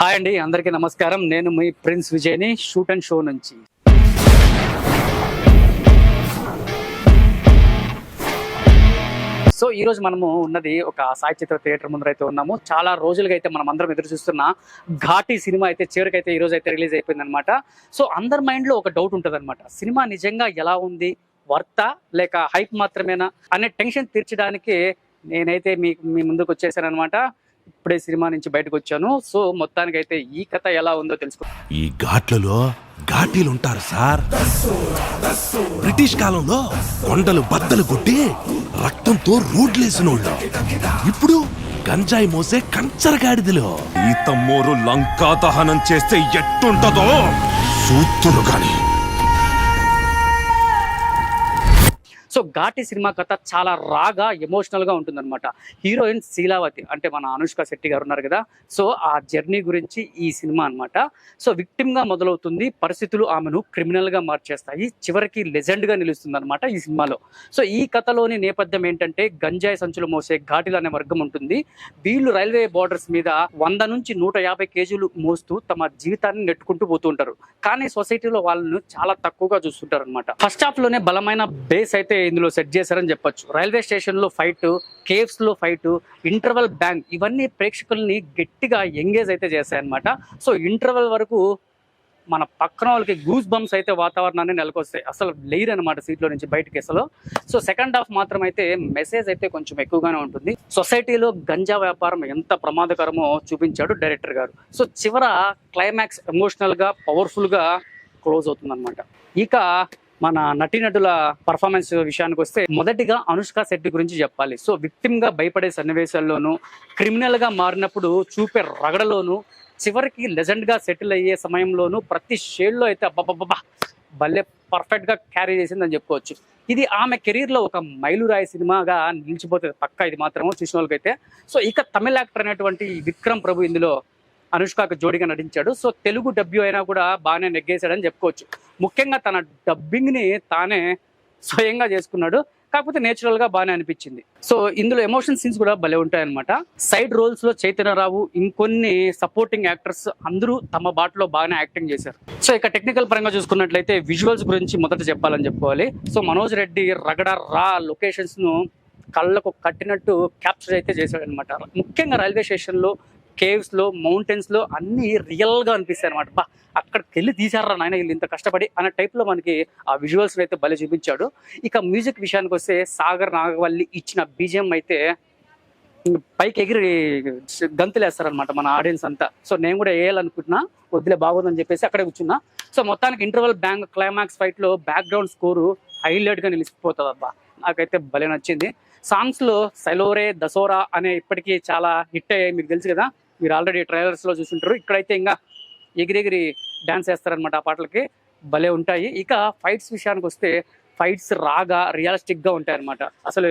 Hi అండి అందరికీ నమస్కారం. నేను మీ ప్రిన్స్ విజయ్ని షూట్ అండ్ షో నుంచి. సో ఈ రోజు మనము ఉన్నది ఒక సాయి చిత్ర థియేటర్ ముందర అయితే ఉన్నాము. చాలా రోజులుగా అయితే మనం అందరం ఎదురు చూస్తున్న ఘాటి సినిమా అయితే చివరికైతే ఈ రోజు అయితే రిలీజ్ అయిపోయింది అనమాట సో అందరి మైండ్లో ఒక డౌట్ ఉంటుంది అనమాట సినిమా నిజంగా ఎలా ఉంది? వర్త? లేక హైప్ మాత్రమేనా? అనే టెన్షన్ తీర్చడానికి నేనైతే మీ మీ ముందుకు వచ్చేసాను అనమాట ఇప్పుడే సినిమా నుంచి బయటకు వచ్చాను. సో మొత్తానికైతే ఈ కథ ఎలా ఉందో తెలుసుకో ఈ ఘాట్లలో ఘాటీలు ఉంటారు సార్. బ్రిటిష్ కాలంలో కొండలు బద్దలు కొట్టి రక్తంతో రోడ్లేసినోళ్ళు. ఇప్పుడు గంజాయి మోసే కంచరగాడిదలు. ఈ తమ్మోరు లంకా దహనం చేస్తే ఎట్టుంటదో? సూత్తులు గాని. సో ఘాటి సినిమా కథ చాలా రాగా ఎమోషనల్గా ఉంటుందన్నమాట. హీరోయిన్ శీలావతి అంటే మన అనుష్క శెట్టి గారు ఉన్నారు కదా సో ఆ జర్నీ గురించి ఈ సినిమా అన్నమాట. సో విక్టిమ్గా మొదలవుతుంది పరిస్థితులు ఆమెను క్రిమినల్గా మార్చేస్తాయి చివరికి లెజెండ్గా నిలుస్తుంది అనమాట ఈ సినిమాలో. సో ఈ కథలోని నేపథ్యం ఏంటంటే గంజాయి సంచులు మోసే ఘాటిలు అనే వర్గం ఉంటుంది. వీళ్ళు రైల్వే బోర్డర్స్ మీద వంద నుంచి నూట యాభై కేజీలు మోస్తూ తమ జీవితాన్ని నెట్టుకుంటూ పోతూ ఉంటారు. కానీ సొసైటీలో వాళ్ళను చాలా తక్కువగా చూస్తుంటారు అనమాట ఫస్ట్ హాఫ్లోనే బలమైన బేస్ అయితే ఇందులో సెట్ చేశారని చెప్పొచ్చు. రైల్వే స్టేషన్లో ఫైట్ కేవ్స్లో ఫైట్ ఇంటర్వెల్ బ్యాంక్ ఇవన్నీ ప్రేక్షకుల్ని గట్టిగా ఎంగేజ్ అయితే చేశాయన్నమాట. సో ఇంటర్వెల్ వరకు మన పక్కన వాళ్ళకి గూస్ బంప్స్ అయితే వాతావరణాన్ని నెలకొస్తాయి. అసలు లేరు అనమాట సీట్లో నుంచి బయటకి అసలు. సో సెకండ్ హాఫ్ మాత్రం అయితే మెసేజ్ అయితే కొంచెం ఎక్కువగానే ఉంటుంది. సొసైటీలో గంజా వ్యాపారం ఎంత ప్రమాదకరమో చూపించాడు డైరెక్టర్ గారు. సో చివర క్లైమాక్స్ ఎమోషనల్గా పవర్ఫుల్గా క్లోజ్ అవుతుందన్నమాట. ఇక మన నటీనటుల పర్ఫార్మెన్స్ విషయానికి వస్తే మొదటిగా అనుష్క శెట్టి గురించి చెప్పాలి. సో విక్టిమ్గా భయపడే సన్నివేశాల్లోనూ క్రిమినల్గా మారినప్పుడు చూపే రగడలోను చివరికి లెజెండ్గా సెటిల్ అయ్యే సమయంలోనూ ప్రతి షేడ్లో అయితే అబ్బబ్బబ్బా భలే పర్ఫెక్ట్గా క్యారీ చేసిందని చెప్పుకోవచ్చు. ఇది ఆమె కెరీర్లో ఒక మైలురాయి సినిమాగా నిలిచిపోతుంది పక్క ఇది మాత్రము చూసిన వాళ్ళకైతే. సో ఇక తమిళ యాక్టర్ అనేటువంటి విక్రమ్ ప్రభు ఇందులో అనుష్కకు జోడిగా నటించాడు. సో తెలుగు డబ్బు అయినా కూడా బాగానే నెగ్గేశాడని చెప్పుకోవచ్చు. ముఖ్యంగా తన డబ్బింగ్ని తానే స్వయంగా చేసుకున్నాడు. కాకపోతే నేచురల్గా బాగానే అనిపించింది. సో ఇందులో ఎమోషన్ సీన్స్ కూడా భలే ఉంటాయన్నమాట. సైడ్ రోల్స్లో చైతన్యరావు ఇంకొన్ని సపోర్టింగ్ యాక్టర్స్ అందరూ తమ బాటలో బాగానే యాక్టింగ్ చేశారు. సో ఇక టెక్నికల్ పరంగా చూసుకున్నట్లయితే విజువల్స్ గురించి మొదట చెప్పాలని చెప్పుకోవాలి. సో మనోజ్ రెడ్డి రగడ రా లొకేషన్స్ను కళ్ళకు కట్టినట్టు క్యాప్చర్ అయితే చేశాడనమాట ముఖ్యంగా రైల్వే స్టేషన్ కేవ్స్లో మౌంటైన్స్లో అన్నీ రియల్గా అనిపిస్తాయి అనమాట బా అక్కడికి వెళ్ళి తీశారా నాయన వీళ్ళు ఇంత కష్టపడి అనే టైప్లో మనకి ఆ విజువల్స్ అయితే భలే చూపించాడు. ఇక మ్యూజిక్ విషయానికి వస్తే సాగర్ నాగవల్లి ఇచ్చిన బీజిఎం అయితే పైకి ఎగిరి గంతులేస్తారనమాట మన ఆడియన్స్ అంతా. సో నేను కూడా వేయాలనుకుంటున్నా వద్దులే బాగుందని చెప్పేసి అక్కడే కూర్చున్నా. సో మొత్తానికి ఇంటర్వల్ బ్యాంక్ క్లైమాక్స్ ఫైట్లో బ్యాక్గ్రౌండ్ స్కోరు హైలైట్గా నిలిచిపోతుంది అబ్బా. నాకైతే భలే నచ్చింది. సాంగ్స్లో సైలోరే దసోరా అనే ఇప్పటికీ చాలా హిట్ అయ్యాయి మీకు తెలుసు కదా. మీరు ఆల్రెడీ ట్రైలర్స్లో చూసుంటారు. ఇక్కడైతే ఇంకా ఎగిరెగిరి డాన్స్ వేస్తారనమాట ఆ పాటలకి. భలే ఉంటాయి. ఇక ఫైట్స్ విషయానికి వస్తే ఫైట్స్ రాగా రియలిస్టిక్గా గా ఉంటాయి అనమాట అసలు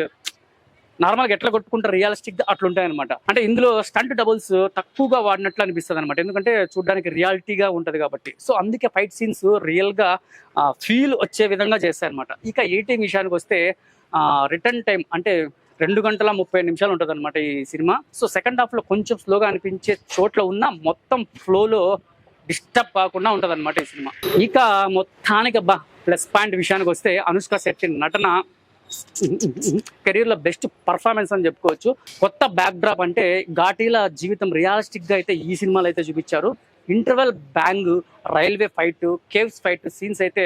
నార్మల్గా ఎట్లా కొట్టుకుంటారు రియాలిస్టిక్గా అట్లుంటాయన్నమాట అంటే ఇందులో స్టంట్ డబుల్స్ తక్కువగా వాడినట్లు అనిపిస్తుంది అనమాట ఎందుకంటే చూడడానికి రియాలిటీగా ఉంటుంది కాబట్టి. సో అందుకే ఫైట్ సీన్స్ రియల్గా ఫీల్ వచ్చే విధంగా చేస్తాయి అనమాట ఇక ఏటీఎం విషయానికి వస్తే రిటర్న్ టైం అంటే రెండు గంటల ముప్పై నిమిషాలు ఉంటుంది అనమాట ఈ సినిమా. సో సెకండ్ హాఫ్లో కొంచెం స్లోగా అనిపించే చోట్ల ఉన్న మొత్తం ఫ్లోలో డిస్టర్బ్ కాకుండా ఉంటుంది అనమాట ఈ సినిమా. ఇక మొత్తానికి బా ప్లస్ పాయింట్ విషయానికి వస్తే అనుష్క శెట్టి నటన కెరీర్లో బెస్ట్ పర్ఫార్మెన్స్ అని చెప్పుకోవచ్చు. కొత్త బ్యాక్ డ్రాప్ అంటే ఘాటీల జీవితం రియలిస్టిక్గా అయితే ఈ సినిమాలో అయితే చూపించారు. Interval bang railway fight caves fight scenes అయితే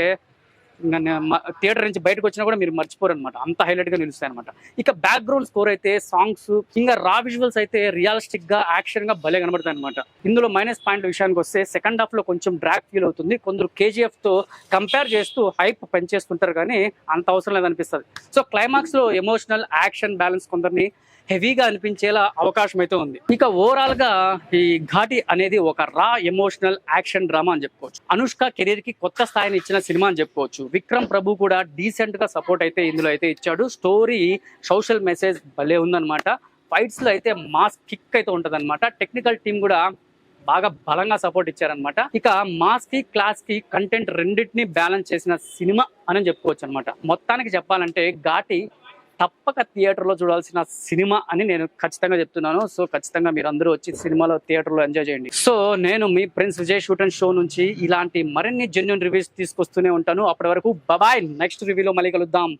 థియేటర్ నుంచి బయటకు వచ్చినా కూడా మీరు మర్చిపోరు అనమాట అంత హైలైట్గా నిలుస్తాయి అనమాట ఇక బ్యాక్గ్రౌండ్ స్కోర్ అయితే సాంగ్స్ ఇంకా రా విజువల్స్ అయితే రియలిస్టిక్గా యాక్షన్గా భలే కనబడతాయి అనమాట ఇందులో మైనస్ పాయింట్ విషయానికి వస్తే సెకండ్ హాఫ్లో కొంచెం డ్రాక్ ఫీల్ అవుతుంది. కొందరు కేజీఎఫ్తో కంపేర్ చేస్తూ హైప్ పెంచేస్తుంటారు కానీ అంత అవసరం లేదనిపిస్తుంది. సో క్లైమాక్స్లో ఎమోషనల్ యాక్షన్ బ్యాలెన్స్ కొందరిని హెవీగా అనిపించేలా అవకాశం అయితే ఉంది. ఇక ఓవరాల్గా ఈ ఘాటి అనేది ఒక రా ఎమోషనల్ యాక్షన్ డ్రామా అని చెప్పుకోవచ్చు. అనుష్క కెరీర్కి కొత్త స్థాయిని ఇచ్చిన సినిమా అని చెప్పుకోవచ్చు. విక్రమ్ ప్రభు కూడా డీసెంట్గా సపోర్ట్ అయితే ఇందులో అయితే ఇచ్చాడు. స్టోరీ సోషల్ మెసేజ్ భలే ఉందన్నమాట. ఫైట్స్లో అయితే మాస్ కిక్ అయితే ఉంటది టెక్నికల్ టీం కూడా బాగా బలంగా సపోర్ట్ ఇచ్చారనమాట ఇక మాస్కి క్లాస్కి కంటెంట్ రెండింటిని బ్యాలెన్స్ చేసిన సినిమా అని చెప్పుకోవచ్చు అనమాట మొత్తానికి చెప్పాలంటే ఘాటి తప్పక థియేటర్లో చూడాల్సిన సినిమా అని నేను ఖచ్చితంగా చెప్తున్నాను. సో ఖచ్చితంగా మీరు అందరూ వచ్చి సినిమాలో థియేటర్లో ఎంజాయ్ చేయండి. సో నేను మీ prince Vijay shoot and show నుంచి ఇలాంటి మరిన్ని జెన్యున్ రివ్యూస్ తీసుకొస్తూనే ఉంటాను. అప్పటి వరకు బాయ్ నెక్స్ట్ రివ్యూలో మళ్ళీ కలుద్దాం.